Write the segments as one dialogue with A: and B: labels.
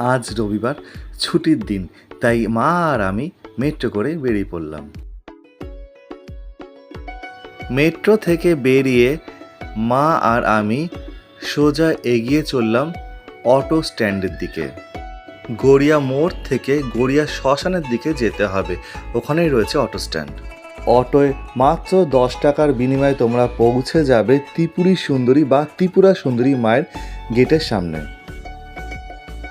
A: আজ রবিবার ছুটির দিন, তাই মা আর আমি মেট্রো করে বেরিয়ে পড়লাম। মেট্রো থেকে বেরিয়ে মা আর আমি সোজা এগিয়ে চললাম অটো স্ট্যান্ডের দিকে। গড়িয়া মোড় থেকে গড়িয়া শ্মশানের দিকে যেতে হবে, ওখানেই রয়েছে অটো স্ট্যান্ড। অটোয় মাত্র দশ টাকার বিনিময়ে তোমরা পৌঁছে যাবে ত্রিপুরী সুন্দরী বা ত্রিপুরা সুন্দরী মায়ের গেটের সামনে।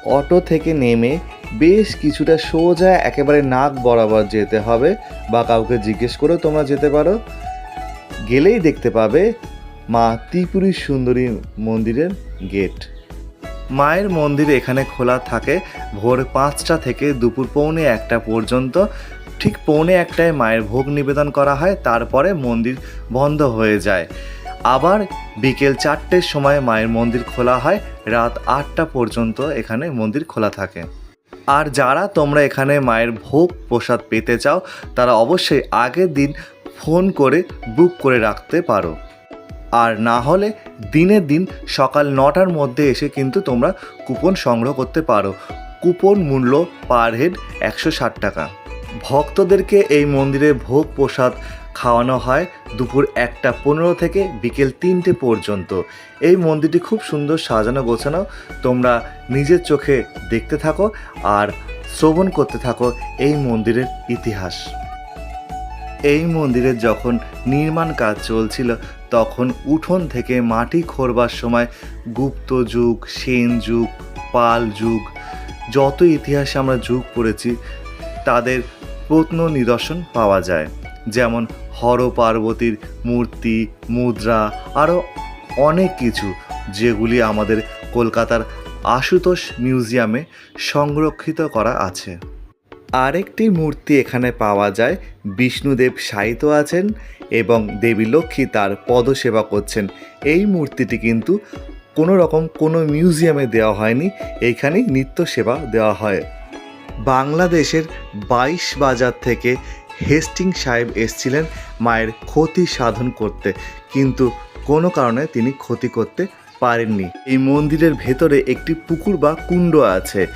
A: অটো থেকে নেমে বেশ কিছুটা সোজা একেবারে নাক বরাবর যেতে হবে বা কাউকে জিজ্ঞেস করেও তোমরা যেতে পারো। গেলেই দেখতে পাবে মা ত্রিপুরী সুন্দরী মন্দিরের গেট। মায়ের মন্দির এখানে খোলা থাকে ভোর পাঁচটা থেকে দুপুর পৌনে একটা পর্যন্ত। ঠিক পৌনে একটায় মায়ের ভোগ নিবেদন করা হয়, তারপরে মন্দির বন্ধ হয়ে যায়। আবার বিকেল চারটের সময় মায়ের মন্দির খোলা হয়, রাত আটটা পর্যন্ত এখানে মন্দির খোলা থাকে। আর যারা তোমরা এখানে মায়ের ভোগ প্রসাদ পেতে চাও, তারা অবশ্যই আগের দিন ফোন করে বুক করে রাখতে পারো। আর না হলে দিনের দিন সকাল নটার মধ্যে এসে কিন্তু তোমরা কুপন সংগ্রহ করতে পারো। কুপন মূল্য পার হেড একশো ষাট টাকা। ভক্তদেরকে এই মন্দিরে ভোগ প্রসাদ খাওয়ানো হয় দুপুর একটা পনেরো থেকে বিকেল তিনটে পর্যন্ত। এই মন্দিরটি খুব সুন্দর সাজানো গোছানো। তোমরা নিজের চোখে দেখতে থাকো আর শ্রবণ করতে থাকো এই মন্দিরের ইতিহাস। এই মন্দিরের যখন নির্মাণ কাজ চলছিল, তখন উঠোন থেকে মাটি খোরবার সময় গুপ্ত যুগ, সেন যুগ, পাল যুগ, যত ইতিহাসে আমরা যুগ পড়েছি, তাদের প্রত্ন নিদর্শন পাওয়া যায়। যেমন হর পার্বতীর মূর্তি, মুদ্রা আরও অনেক কিছু যেগুলি আমাদের কলকাতার আশুতোষ মিউজিয়ামে সংরক্ষিত করা আছে। আরেকটি মূর্তি এখানে পাওয়া যায়। বিষ্ণুদেব শায়িত আছেন এবং দেবী লক্ষ্মী তার পদসেবা করছেন। এই মূর্তিটি কিন্তু কোনো রকম কোনো মিউজিয়ামে দেওয়া হয়নি। এইখানেই নিত্য সেবা দেওয়া হয়। বাংলাদেশের বাইশ বাজার থেকে হেস্টিং সাহেব এসছিলেন মায়ের ক্ষতি সাধন করতে। কিন্তু কোনো কারণে তিনি ক্ষতি করতে পারেননি। এই মন্দিরের ভেতরে একটি পুকুর বা কুণ্ড আছে।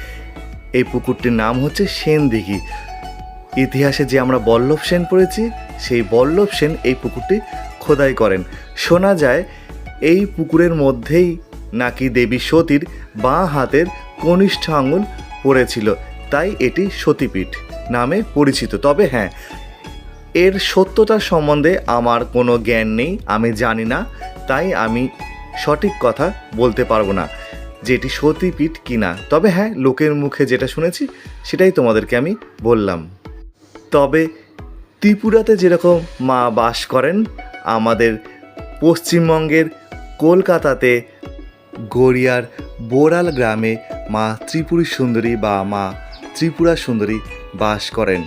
A: এই পুকুরটির নাম হচ্ছে সেন দিঘি ইতিহাসে যে আমরা বল্লভ সেন পড়েছি, সেই বল্লভ সেন এই পুকুরটি খোদাই করেন। শোনা যায়, এই পুকুরের মধ্যেই নাকি দেবী সতীর বাঁ হাতের কনিষ্ঠ আঙুল পড়েছিল, তাই এটি সতীপীঠ। নামে পরিচিত। তবে হ্যাঁ এর সত্যতা সম্বন্ধে আমার কোনো জ্ঞান নেই, আমি জানি না, তাই আমি সঠিক কথা বলতে পারব না যে এটি সতীপীঠ কিনা। তবে হ্যাঁ লোকের মুখে যেটা শুনেছি, সেটাই তোমাদেরকে আমি বললাম। তবে ত্রিপুরাতে যেরকম মা বাস করেন, আমাদের পশ্চিমবঙ্গের কলকাতাতে গড়িয়ার বোরাল গ্রামে মা ত্রিপুরী সুন্দরী বা মা ত্রিপুরা সুন্দরী বাস করেন।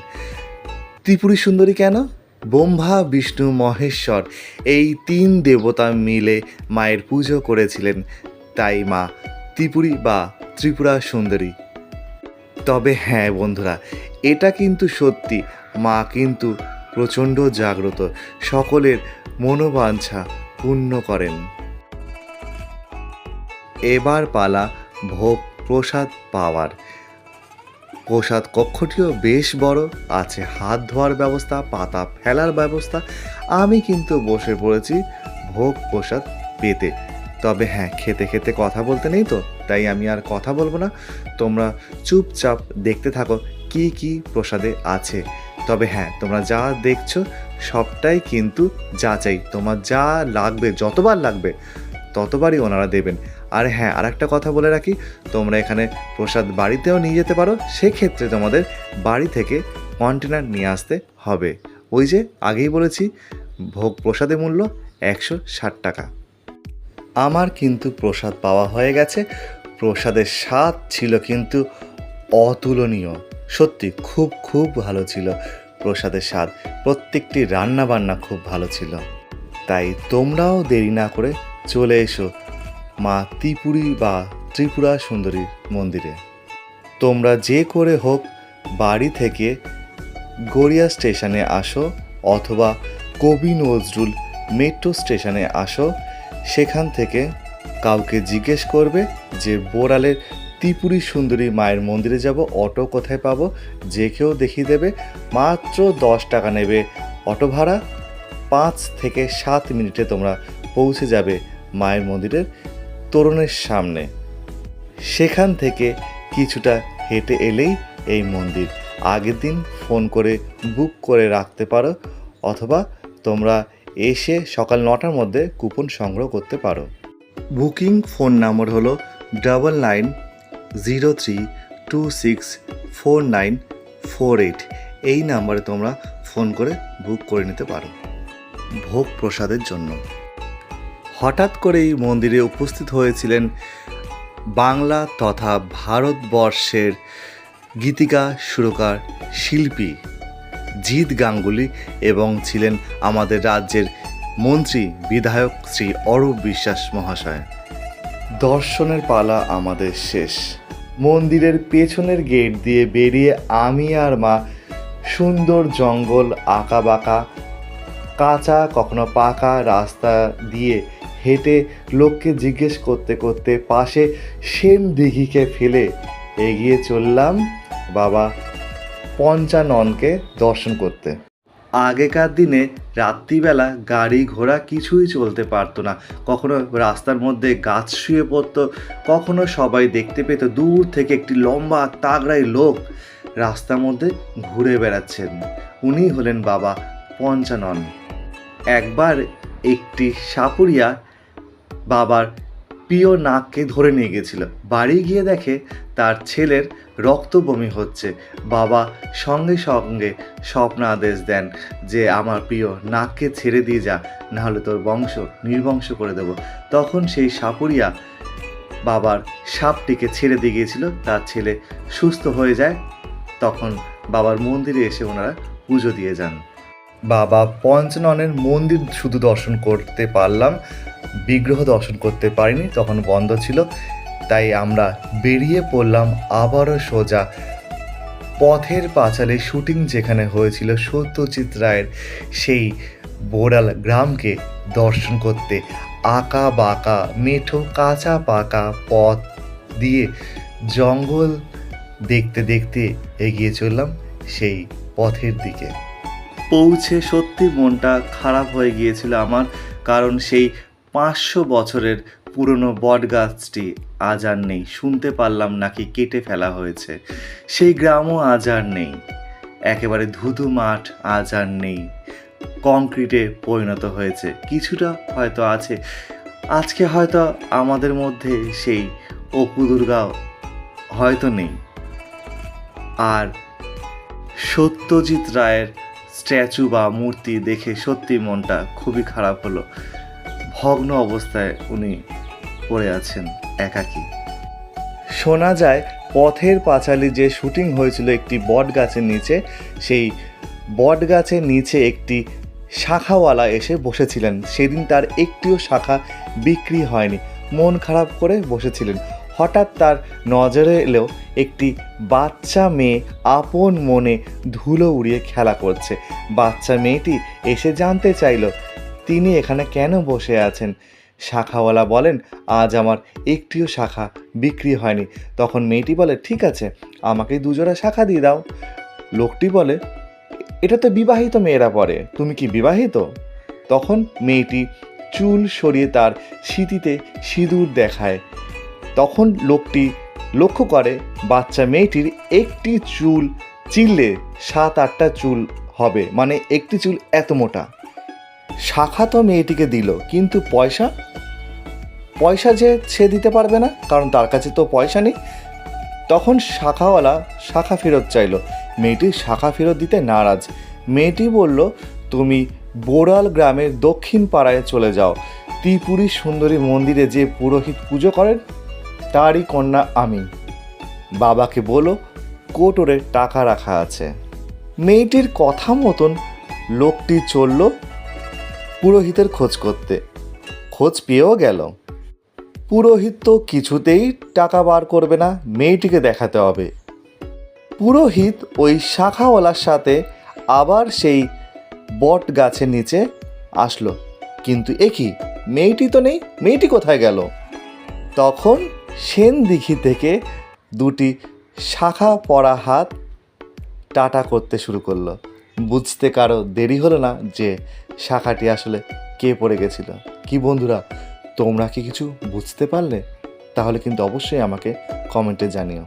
A: ত্রিপুরী সুন্দরী কেন? ব্রহ্মা, বিষ্ণু, মহেশ্বর এই তিন দেবতা মিলে মায়ের পুজো করেছিলেন। তাই মা ত্রিপুরী বা ত্রিপুরা সুন্দরী। তবে হ্যাঁ বন্ধুরা, এটা কিন্তু সত্যি। মা কিন্তু প্রচণ্ড জাগ্রত, সকলের মনোবাঞ্ছা পূর্ণ করেন। এবার পালা ভোগ প্রসাদ পাওয়ার। প্রসাদ কক্ষটিও বেশ বড়। আছে হাত ধোয়ার ব্যবস্থা, পাতা ফেলার ব্যবস্থা। আমি কিন্তু বসে পড়েছি ভোগ প্রসাদ পেতে। তবে হ্যাঁ খেতে খেতে কথা বলতে নেই তো, তাই আমি আর কথা বলব না। তোমরা চুপচাপ দেখতে থাকো কি কি প্রসাদে আছে। তবে হ্যাঁ তোমরা যা দেখছ সবটাই কিন্তু যাচাই। তোমার যা লাগবে, যতবার লাগবে, ততবারই ওনারা দেবেন। আর হ্যাঁ আর একটা কথা বলে রাখি, তোমরা এখানে প্রসাদ বাড়িতেও নিয়ে যেতে পারো, সেক্ষেত্রে তোমাদের বাড়ি থেকে কন্টেনার নিয়ে আসতে হবে। ওই যে আগেই বলেছি, ভোগ প্রসাদের মূল্য একশো ষাট টাকা। আমার কিন্তু প্রসাদ পাওয়া হয়ে গেছে, প্রসাদের স্বাদ ছিল কিন্তু অতুলনীয়। সত্যি, খুব খুব ভালো ছিল প্রসাদের স্বাদ। প্রত্যেকটি রান্না বান্না খুব ভালো ছিল। তাই তোমরাও দেরি না করে চলে এসো মা ত্রিপুরী বা ত্রিপুরা সুন্দরী মন্দিরে। তোমরা যে করে হোক বাড়ি থেকে গড়িয়া স্টেশনে আসো অথবা কবি নজরুল মেট্রো স্টেশনে আসো, সেখান থেকে কাউকে জিজ্ঞেস করবে যে বোরালের ত্রিপুরী সুন্দরী মায়ের মন্দিরে যাব, অটো কোথায় পাবো? যে কেউ দেখিয়ে দেবে, মাত্র দশ টাকা নেবে অটো ভাড়া, পাঁচ থেকে সাত মিনিটে তোমরা পৌঁছে যাবে মায়ের মন্দিরের তোরণের সামনে। সেখান থেকে কিছুটা হেঁটে এলেই এই মন্দির। আগের দিন ফোন করে বুক করে রাখতে পারো, অথবা তোমরা এসে সকাল নটার মধ্যে কুপন সংগ্রহ করতে পারো। বুকিং ফোন নম্বর হলো double nine zero three two six four nine four eight এই নাম্বারে তোমরা ফোন করে বুক করে নিতে পারো। ভোগ প্রসাদের জন্য। হঠাৎ করেই মন্দিরে উপস্থিত হয়েছিলেন বাংলা তথা ভারতবর্ষের গীতিকা, সুরকার, শিল্পী জিৎ গাঙ্গুলি এবং ছিলেন আমাদের রাজ্যের মন্ত্রী, বিধায়ক শ্রী অরূপ বিশ্বাস মহাশয়। দর্শনের পালা আমাদের শেষ। মন্দিরের পেছনের গেট দিয়ে বেরিয়ে আমি আর মা সুন্দর জঙ্গল আঁকা বাঁকা কাঁচা, কখনো পাকা রাস্তা দিয়ে হেঁটে লোককে জিজ্ঞেস করতে করতে পাশে সেন দিঘিকে ফেলে এগিয়ে চললাম বাবা পঞ্চাননকে দর্শন করতে। আগেকার দিনে রাত্রিবেলা গাড়ি ঘোড়া কিছুই চলতে পারতো না। কখনো রাস্তার মধ্যে গাছ শুয়ে পড়তো, কখনো সবাই দেখতে পেত দূর থেকে একটি লম্বা তাগড়াই লোক রাস্তার মধ্যে ঘুরে বেড়াচ্ছেন। উনি হলেন বাবা পঞ্চানন। একবার একটি সাপুরিয়া বাবার প্রিয় নাককে ধরে নিয়ে গেছিল। বাড়ি গিয়ে দেখে তার ছেলের রক্ত বমি হচ্ছে। বাবা সঙ্গে সঙ্গে স্বপ্ন আদেশ দেন যে, আমার প্রিয় নাককে ছেড়ে দিয়ে যা, নাহলে তোর বংশ নির্বংশ করে দেব। তখন সেই সাপুরিয়া বাবার সাপটিকে ছেড়ে দিয়ে গিয়েছিল। তার ছেলে সুস্থ হয়ে যায়। তখন বাবার মন্দিরে এসে ওনারা পুজো দিয়ে যান। বাবা পঞ্চননের মন্দির শুধু দর্শন করতে পারলাম, বিগ্রহ দর্শন করতে পারিনি, তখন বন্ধ ছিল। তাই আমরা বেরিয়ে পড়লাম আবারও সোজা। পথের পাঁচালে শুটিং যেখানে হয়েছিল সত্যজিৎ রায়ের সেই বোড়াল গ্রামকে দর্শন করতে আঁকা বাঁকা, মেঠো কাঁচা পাকা পথ দিয়ে জঙ্গল দেখতে দেখতে এগিয়ে চললাম সেই পথের দিকে। পৌঁছে সত্যি মনটা খারাপ হয়ে গিয়েছিল আমার, কারণ সেই পাঁচশো বছরের পুরনো বট গাছটি আজ আর নেই। শুনতে পারলাম নাকি কেটে ফেলা হয়েছে। সেই গ্রামও আজ আর নেই। একেবারে ধুধু মাঠ আজ আর নেই। কংক্রিটে পরিণত হয়েছে। কিছুটা হয়তো আছে। আজকে হয়তো আমাদের মধ্যে সেই অপু দুর্গা হয়তো নেই। আর সত্যজিৎ রায়ের স্ট্যাচু বা মূর্তি দেখে সত্যি মনটা খুবই খারাপ হলো। ভগ্ন অবস্থায় উনি পড়ে আছেন একাকী। শোনা যায়, পথের পাঁচালী যে শুটিং হয়েছিল একটি বট গাছের নিচে, সেই বট গাছের নিচে একটি শাখাওয়ালা এসে বসেছিলেন। সেদিন তার একটিও শাখা বিক্রি হয়নি। মন খারাপ করে বসেছিলেন। হঠাৎ তার নজরে এলো একটি বাচ্চা মেয়ে আপন মনে ধুলো উড়িয়ে খেলা করছে। বাচ্চা মেয়েটি এসে জানতে চাইলো, তিনি এখানে কেন বসে আছেন? শাখাওয়ালা বলেন, আজ আমার একটিও শাখা বিক্রি হয়নি। তখন মেয়েটি বলে, ঠিক আছে, আমাকে দুজোড়া শাখা দিয়ে দাও। লোকটি বলে, এটা তো বিবাহিত মেয়েরা পরে, তুমি কি বিবাহিত? তখন মেয়েটি চুল সরিয়ে তার স্মৃতিতে সিঁদুর দেখায়। তখন লোকটি লক্ষ্য করে, বাচ্চা মেয়েটির একটি চুল চিললে সাত আটটা চুল হবে মানে একটি চুল এত মোটা। শাখা তো মেয়েটিকে দিল, কিন্তু পয়সা? পয়সা যে সে দিতে পারবে না, কারণ তার কাছে তো পয়সা নেই। তখন শাখাওয়ালা শাখা ফেরত চাইলো। মেয়েটি শাখা ফেরত দিতে নারাজ। মেয়েটি বলল, তুমি বোড়াল গ্রামের দক্ষিণ পাড়ায় চলে যাও। ত্রিপুরী সুন্দরী মন্দিরে যে পুরোহিত পুজো করেন তারই কন্যা আমি বাবাকে বলো, কোটরে টাকা রাখা আছে। মেয়েটির কথা মতন লোকটি চলল পুরোহিতের খোঁজ করতে। খোঁজ পেয়েও গেল। পুরোহিত তো কিছুতেই টাকা বার করবে না, মেয়েটিকে দেখাতে হবে। পুরোহিত ওই শাখাওয়ালার সাথে আবার সেই বট গাছের নিচে আসলো। কিন্তু একই মেয়েটি তো নেই, মেয়েটি কোথায় গেল? তখন সেন দিঘি থেকে দুটি শাখা পড়া হাত টাটা করতে শুরু করল। বুঝতে কারও দেরি হলো না যে শাখাটি আসলে কে পড়ে গেছিল। কি বন্ধুরা, তোমরা কি কিছু বুঝতে পারলে? তাহলে কিন্তু অবশ্যই আমাকে কমেন্টে জানিও।